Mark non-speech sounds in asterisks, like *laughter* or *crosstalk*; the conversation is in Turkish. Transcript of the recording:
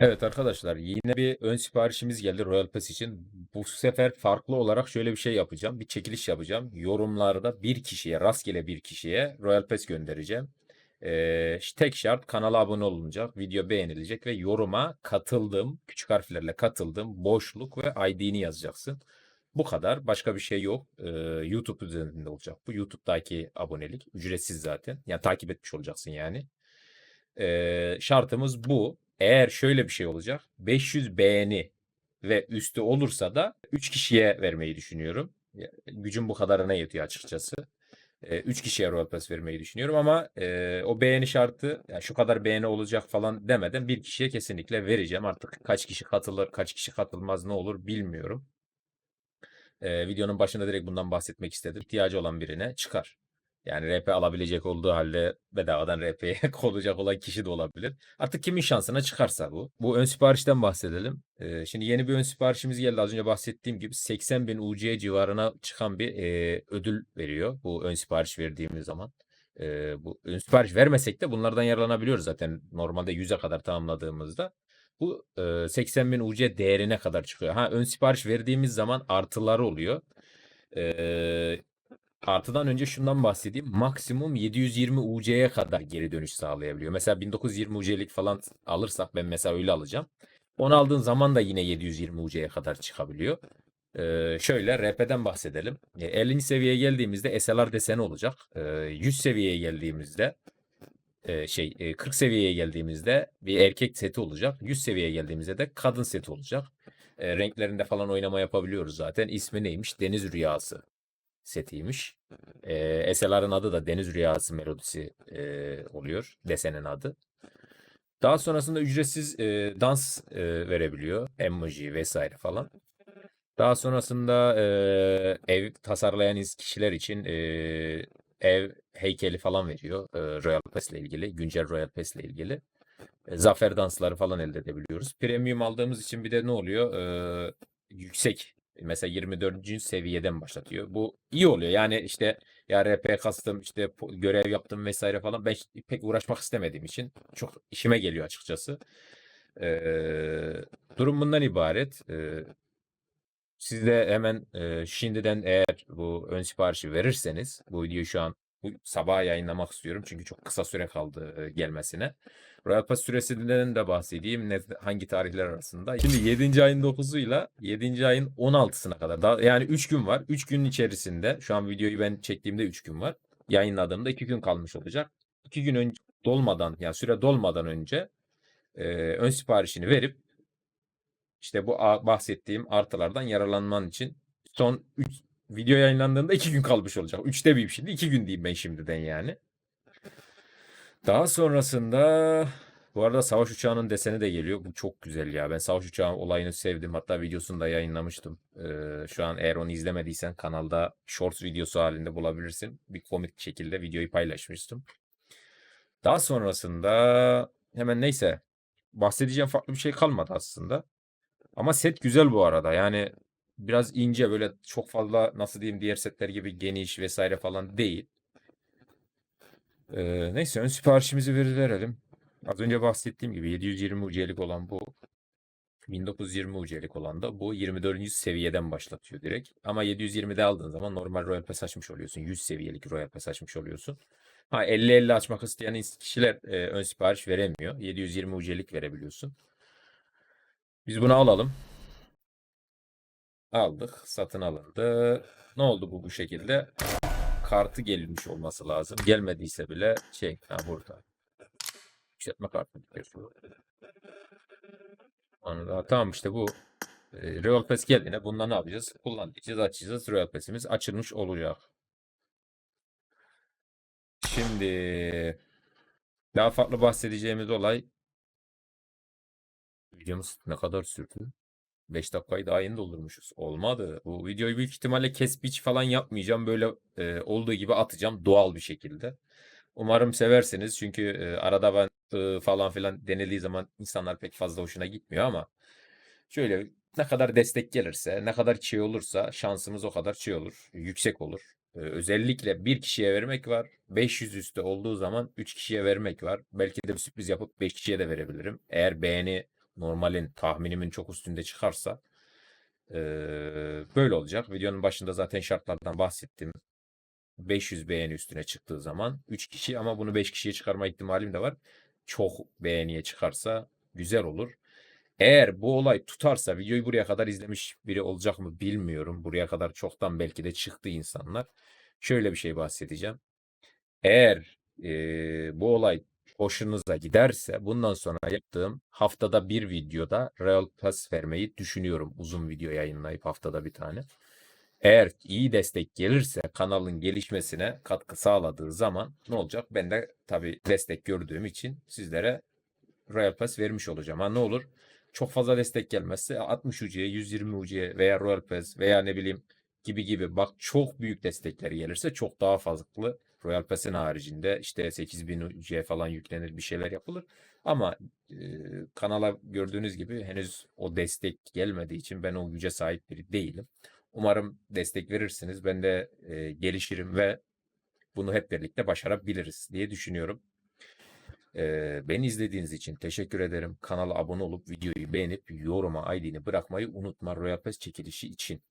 Evet arkadaşlar yine bir ön siparişimiz geldi Royal Pass için. Bu sefer farklı olarak şöyle bir şey yapacağım. Bir çekiliş yapacağım. Yorumlarda bir kişiye, rastgele bir kişiye Royal Pass göndereceğim. Ee, tek şart kanala abone olunacak, video beğenilecek ve yoruma katıldım, küçük harflerle katıldım, boşluk ve ID'ni yazacaksın. Bu kadar. Başka bir şey yok. Ee, YouTube üzerinde olacak bu. YouTube'daki abonelik ücretsiz zaten. Yani takip etmiş olacaksın yani. Ee, şartımız bu. Eğer şöyle bir şey olacak. 500 beğeni ve üstü olursa da 3 kişiye vermeyi düşünüyorum. Gücüm bu kadarına yetiyor açıkçası. 3 kişiye Royal Pass vermeyi düşünüyorum ama e, o beğeni şartı ya şu kadar beğeni olacak falan demeden bir kişiye kesinlikle vereceğim. Artık kaç kişi katılır, kaç kişi katılmaz ne olur bilmiyorum. E, videonun başında direkt bundan bahsetmek istedim. İhtiyacı olan birine çıkar. Yani RP alabilecek olduğu halde bedavadan RP'ye *laughs* olacak olan kişi de olabilir. Artık kimin şansına çıkarsa bu. Bu ön siparişten bahsedelim. Ee, şimdi yeni bir ön siparişimiz geldi. Az önce bahsettiğim gibi 80 bin UC civarına çıkan bir e, ödül veriyor. Bu ön sipariş verdiğimiz zaman. Ee, bu ön sipariş vermesek de bunlardan yararlanabiliyoruz zaten. Normalde 100'e kadar tamamladığımızda. Bu e, 80 bin UC değerine kadar çıkıyor. Ha ön sipariş verdiğimiz zaman artıları oluyor. Ee, Artıdan önce şundan bahsedeyim. Maksimum 720 UC'ye kadar geri dönüş sağlayabiliyor. Mesela 1920 UC'lik falan alırsak ben mesela öyle alacağım. Onu aldığın zaman da yine 720 UC'ye kadar çıkabiliyor. Ee, şöyle RP'den bahsedelim. E, 50. seviyeye geldiğimizde SLR deseni olacak. Ee, 100 seviyeye geldiğimizde e, şey e, 40 seviyeye geldiğimizde bir erkek seti olacak. 100 seviyeye geldiğimizde de kadın seti olacak. E, renklerinde falan oynama yapabiliyoruz zaten. İsmi neymiş? Deniz Rüyası setiymiş. Ee, SLR'ın adı da Deniz Rüyası melodisi e, oluyor. Desenin adı. Daha sonrasında ücretsiz e, dans e, verebiliyor. Emoji vesaire falan. Daha sonrasında e, ev tasarlayan kişiler için e, ev heykeli falan veriyor. E, Royal Pass ile ilgili. Güncel Royal Pass ile ilgili. E, zafer dansları falan elde edebiliyoruz. Premium aldığımız için bir de ne oluyor? E, yüksek mesela 24. seviyeden başlatıyor. Bu iyi oluyor. Yani işte ya RP kastım işte görev yaptım vesaire falan ben pek uğraşmak istemediğim için çok işime geliyor açıkçası. Ee, durum bundan ibaret. Ee, siz de hemen e, şimdiden eğer bu ön siparişi verirseniz bu videoyu şu an bu sabah yayınlamak istiyorum. Çünkü çok kısa süre kaldı gelmesine. Royal Pass süresinden de bahsedeyim. Ne, hangi tarihler arasında? Şimdi 7. ayın 9'uyla 7. ayın 16'sına kadar. Daha, yani 3 gün var. 3 günün içerisinde şu an videoyu ben çektiğimde 3 gün var. Yayınladığımda 2 gün kalmış olacak. 2 gün önce dolmadan yani süre dolmadan önce e, ön siparişini verip işte bu bahsettiğim artılardan yararlanman için son 3 video yayınlandığında 2 gün kalmış olacak. 3'te bir şimdi 2 gün diyeyim ben şimdiden yani. Daha sonrasında bu arada savaş uçağının deseni de geliyor. Bu çok güzel ya. Ben savaş uçağı olayını sevdim. Hatta videosunu da yayınlamıştım. Ee, şu an eğer onu izlemediysen kanalda shorts videosu halinde bulabilirsin. Bir komik şekilde videoyu paylaşmıştım. Daha sonrasında hemen neyse bahsedeceğim farklı bir şey kalmadı aslında. Ama set güzel bu arada. Yani biraz ince böyle çok fazla nasıl diyeyim diğer setler gibi geniş vesaire falan değil. Ee, neyse ön siparişimizi verelim. Az önce bahsettiğim gibi 720 UC'lik olan bu. 1920 UC'lik olan da bu 24. seviyeden başlatıyor direkt. Ama 720'de aldığın zaman normal Royal Pass açmış oluyorsun. 100 seviyelik Royal Pass açmış oluyorsun. Ha 50-50 açmak isteyen kişiler e, ön sipariş veremiyor. 720 UC'lik verebiliyorsun. Biz bunu alalım. Aldık. Satın alındı. Ne oldu bu bu şekilde? Kartı gelmiş olması lazım. Gelmediyse bile şey ha burada. Yükseltme kartı. Anladım. Tamam işte bu e, Royal Pass geldiğinde bundan ne yapacağız? Kullanacağız, açacağız. Royal Pass'imiz açılmış olacak. Şimdi daha farklı bahsedeceğimiz olay videomuz ne kadar sürdü? 5 dakikayı daha yeni doldurmuşuz. Olmadı. Bu videoyu büyük ihtimalle kes biç falan yapmayacağım. Böyle e, olduğu gibi atacağım doğal bir şekilde. Umarım seversiniz. Çünkü e, arada ben e, falan filan denildiği zaman insanlar pek fazla hoşuna gitmiyor ama şöyle ne kadar destek gelirse, ne kadar şey olursa şansımız o kadar şey olur. Yüksek olur. E, özellikle bir kişiye vermek var. 500 üstü olduğu zaman 3 kişiye vermek var. Belki de bir sürpriz yapıp 5 kişiye de verebilirim. Eğer beğeni normalin tahminimin çok üstünde çıkarsa eee, böyle olacak. Videonun başında zaten şartlardan bahsettim. 500 beğeni üstüne çıktığı zaman 3 kişi ama bunu 5 kişiye çıkarma ihtimalim de var. Çok beğeniye çıkarsa güzel olur. Eğer bu olay tutarsa videoyu buraya kadar izlemiş biri olacak mı bilmiyorum. Buraya kadar çoktan belki de çıktı insanlar. Şöyle bir şey bahsedeceğim. Eğer eee, bu olay hoşunuza giderse bundan sonra yaptığım haftada bir videoda Real Pass vermeyi düşünüyorum. Uzun video yayınlayıp haftada bir tane. Eğer iyi destek gelirse kanalın gelişmesine katkı sağladığı zaman ne olacak? Ben de tabii destek gördüğüm için sizlere Royal Pass vermiş olacağım. Ha ne olur? Çok fazla destek gelmezse 60 UC'ye, 120 UC'ye veya Royal Pass veya ne bileyim gibi gibi bak çok büyük destekler gelirse çok daha fazla Royal Pass'in haricinde işte 8000 UC falan yüklenir bir şeyler yapılır. Ama e, kanala gördüğünüz gibi henüz o destek gelmediği için ben o güce sahip biri değilim. Umarım destek verirsiniz. Ben de e, gelişirim ve bunu hep birlikte başarabiliriz diye düşünüyorum. Ee, beni izlediğiniz için teşekkür ederim. Kanala abone olup videoyu beğenip yoruma ID'ni bırakmayı unutma Royal Pass çekilişi için.